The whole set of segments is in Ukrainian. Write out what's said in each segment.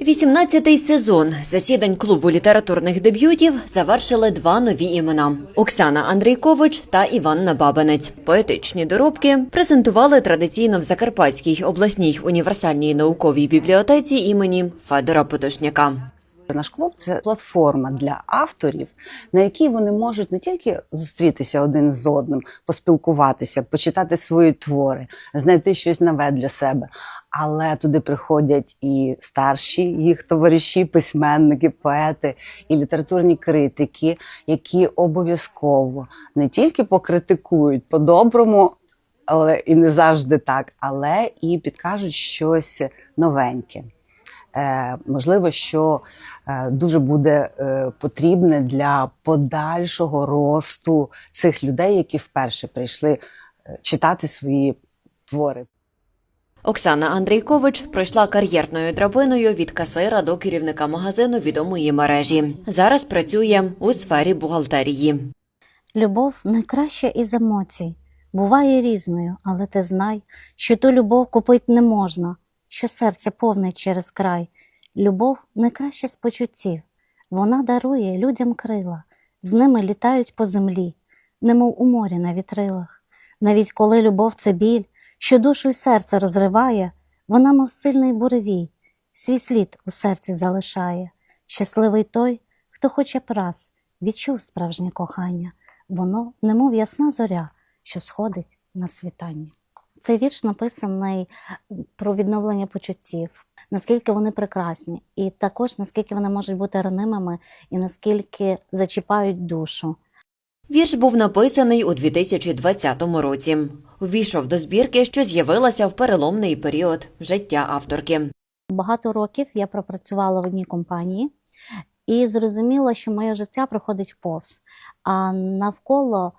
Вісімнадцятий сезон засідань клубу літературних дебютів завершили два нові імена: Оксана Андрійкович та Іванна Бабанець. Поетичні доробки презентували традиційно в Закарпатській обласній універсальній науковій бібліотеці імені Федора Потошняка. Наш клуб це платформа для авторів, на якій вони можуть не тільки зустрітися один з одним, поспілкуватися, почитати свої твори, знайти щось нове для себе. Але туди приходять і старші їх товариші, письменники, поети, і літературні критики, які обов'язково не тільки покритикують по-доброму, але і не завжди так, але і підкажуть щось новеньке. Е, можливо, що е, дуже буде е, потрібне для подальшого росту цих людей, які вперше прийшли читати свої твори. Оксана Андрійкович пройшла кар'єрною драбиною від касира до керівника магазину відомої мережі. Зараз працює у сфері бухгалтерії. Любов найкраща із емоцій. Буває різною, але ти знай, що ту любов купить не можна, що серце повне через край. Любов найкраща з почуттів. Вона дарує людям крила, з ними літають по землі, немов у морі на вітрилах. Навіть коли любов це біль, що душу й серце розриває, вона, мов сильний буревій, свій слід у серці залишає. Щасливий той, хто хоча б раз відчув справжнє кохання, воно, немов ясна зоря, що сходить на світання. Цей вірш написаний про відновлення почуттів, наскільки вони прекрасні, і також наскільки вони можуть бути ранимими, і наскільки зачіпають душу. Вірш був написаний у 2020 році. Увійшов до збірки, що з'явилася в переломний період життя авторки. Багато років я пропрацювала в одній компанії і зрозуміла, що моє життя проходить повз, а навколо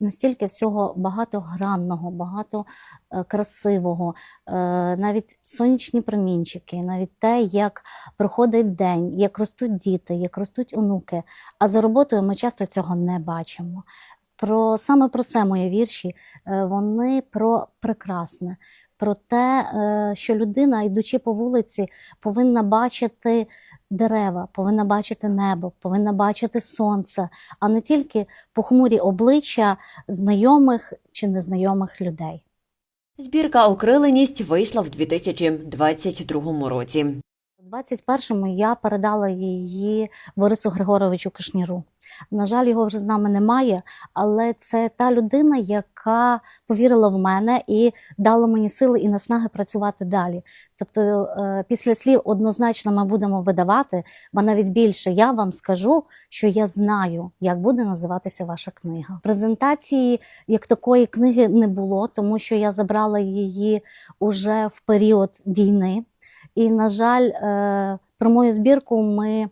настільки, всього багатогранного, багато е, красивого, е, навіть сонячні промінчики, навіть те, як проходить день, як ростуть діти, як ростуть онуки. А за роботою ми часто цього не бачимо. Про саме про це мої вірші. Е, Вони про прекрасне, про те, що людина, йдучи по вулиці, повинна бачити дерева, повинна бачити небо, повинна бачити сонце, а не тільки похмурі обличчя знайомих чи незнайомих людей. Збірка Окриленість вийшла в 2022 році. У 21-му я передала її Борису Григоровичу Кишніру. На жаль, його вже з нами немає, але це та людина, яка повірила в мене і дала мені сили і наснаги працювати далі. Тобто, е, після слів однозначно ми будемо видавати, бо навіть більше я вам скажу, що я знаю, як буде називатися ваша книга. Презентації як такої книги не було, тому що я забрала її уже в період війни. І, на жаль, е, про мою збірку ми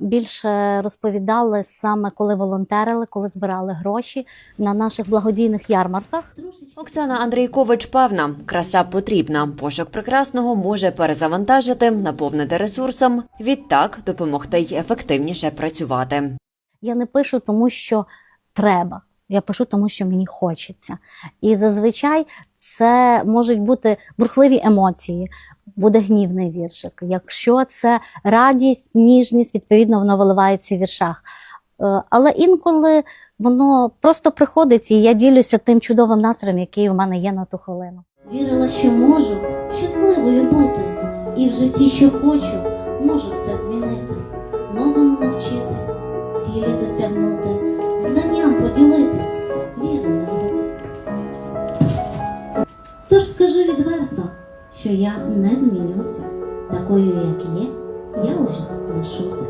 більше розповідали саме коли волонтерили, коли збирали гроші на наших благодійних ярмарках. Оксана Андрійкович певна, краса потрібна. Пошук прекрасного може перезавантажити, наповнити ресурсом, відтак допомогти й ефективніше працювати. Я не пишу тому, що треба. Я пишу тому, що мені хочеться. І зазвичай це можуть бути бурхливі емоції, буде гнівний віршик. Якщо це радість, ніжність, відповідно, воно виливається в віршах. Е, Але інколи воно просто приходить, і я ділюся тим чудовим настроєм, який у мене є на ту хвилину. Вірила, що можу щасливою бути, і в житті, що хочу, можу все змінити, новому навчитись, цілі досягнути, що я не змінюся, такою, як є, я вже лишуся.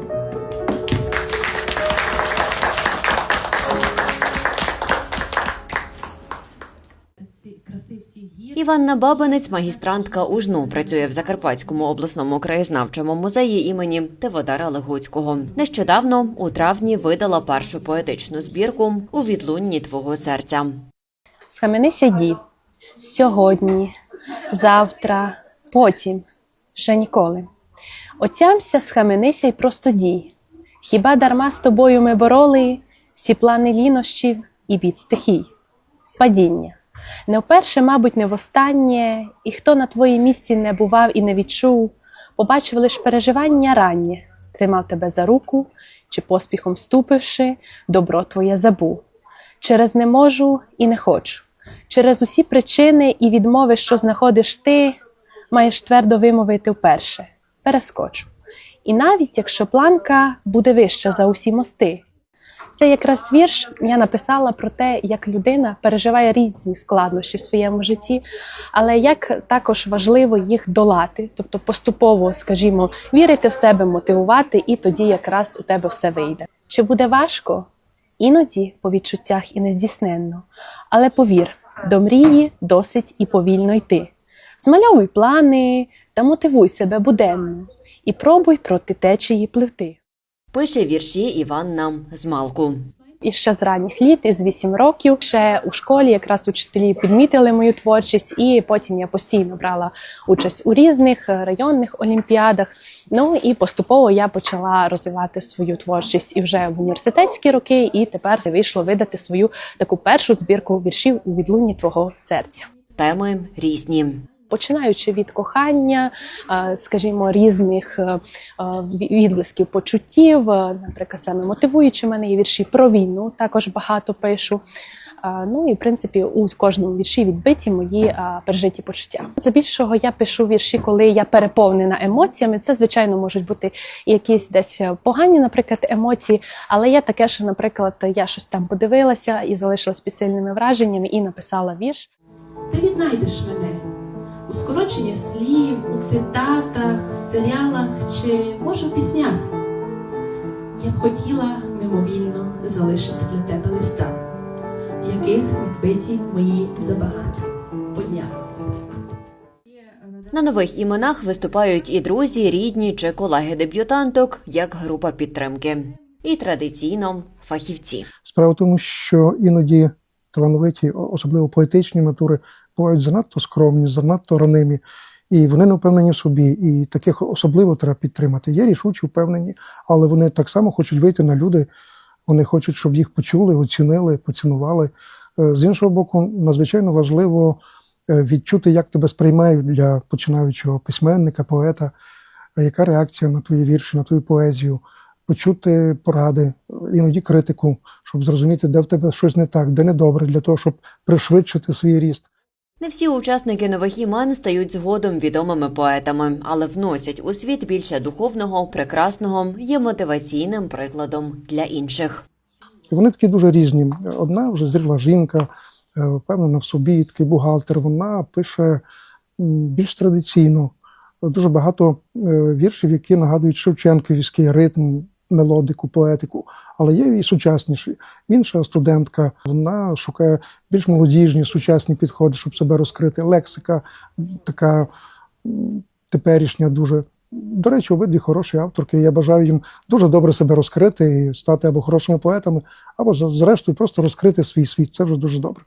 Іванна Бабинець, магістрантка УЖНУ, працює в Закарпатському обласному краєзнавчому музеї імені Теводара Легоцького. Нещодавно, у травні, видала першу поетичну збірку у відлунні твого серця. Схаменися ді. Сьогодні, завтра, потім, ще ніколи. Отямся, схаменися й просто дій. Хіба дарма з тобою ми бороли всі плани лінощів і бід стихій? Падіння. Не вперше, мабуть, не востаннє, і хто на твоїй місці не бував і не відчув, побачив лиш переживання раннє, тримав тебе за руку, чи поспіхом ступивши, добро твоє забув. Через не можу і не хочу. Через усі причини і відмови, що знаходиш ти, маєш твердо вимовити вперше. Перескочу. І навіть якщо планка буде вища за усі мости. Це якраз вірш я написала про те, як людина переживає різні складнощі в своєму житті, але як також важливо їх долати, тобто поступово, скажімо, вірити в себе, мотивувати, і тоді якраз у тебе все вийде. Чи буде важко? Іноді по відчуттях і нездійсненно. Але повір, до мрії досить і повільно йти. Змальовуй плани та мотивуй себе буденно і пробуй проти течії пливти. Пише вірші Іван нам з Змалку. І ще з ранніх літ, із 8 років, ще у школі якраз учителі підмітили мою творчість, і потім я постійно брала участь у різних е, районних олімпіадах. Ну і поступово я почала розвивати свою творчість і вже в університетські роки, і тепер вийшло видати свою таку першу збірку віршів у відлунні твого серця. Теми різні. Починаючи від кохання, е, скажімо, різних е, е, відблисків почуттів, наприклад, саме мотивуючи мене є вірші про війну, також багато пишу. Ну і в принципі у кожному вірші відбиті мої пережиті почуття. Здебільшого я пишу вірші, коли я переповнена емоціями. Це звичайно можуть бути якісь десь погані, наприклад, емоції. Але є таке, що, наприклад, я щось там подивилася і залишилась під сильними враженнями, і написала вірш. Ти віднайдеш мене у скороченні слів, у цитатах, в серіалах чи може в піснях. Я б хотіла мимовільно залишити для тебе листа, в яких відбиті мої забагання по днях. На нових іменах виступають і друзі, рідні чи колеги дебютанток як група підтримки. І традиційно фахівці. Справа в тому, що іноді талановиті, особливо поетичні натури, бувають занадто скромні, занадто ранимі, і вони не впевнені в собі. І таких особливо треба підтримати. Є рішучі, впевнені, але вони так само хочуть вийти на люди. Вони хочуть, щоб їх почули, оцінили, поцінували. Е, З іншого боку, надзвичайно важливо е, відчути, як тебе сприймають для починаючого письменника, поета, е, яка реакція на твої вірші, на твою поезію, почути поради, іноді критику, щоб зрозуміти, де в тебе щось не так, де недобре, для того, щоб пришвидшити свій ріст. Не всі учасники нових імен стають згодом відомими поетами, але вносять у світ більше духовного, прекрасного, є мотиваційним прикладом для інших. Вони такі дуже різні. Одна вже зріла жінка, е, впевнена в собі, такий бухгалтер. Вона пише більш традиційно. Дуже багато е, віршів, які нагадують Шевченківський ритм, мелодику, поетику, але є і сучасніші. Інша студентка вона шукає більш молодіжні, сучасні підходи, щоб себе розкрити. Лексика така теперішня, дуже. До речі, обидві хороші авторки. Я бажаю їм дуже добре себе розкрити і стати або хорошими поетами, або зрештою просто розкрити свій світ. Це вже дуже добре.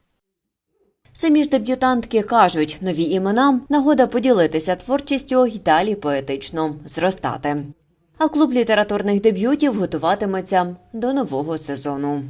Самі ж дебютантки кажуть, нові імена нагода поділитися творчістю й далі поетично зростати. А клуб літературних дебютів готуватиметься до нового сезону.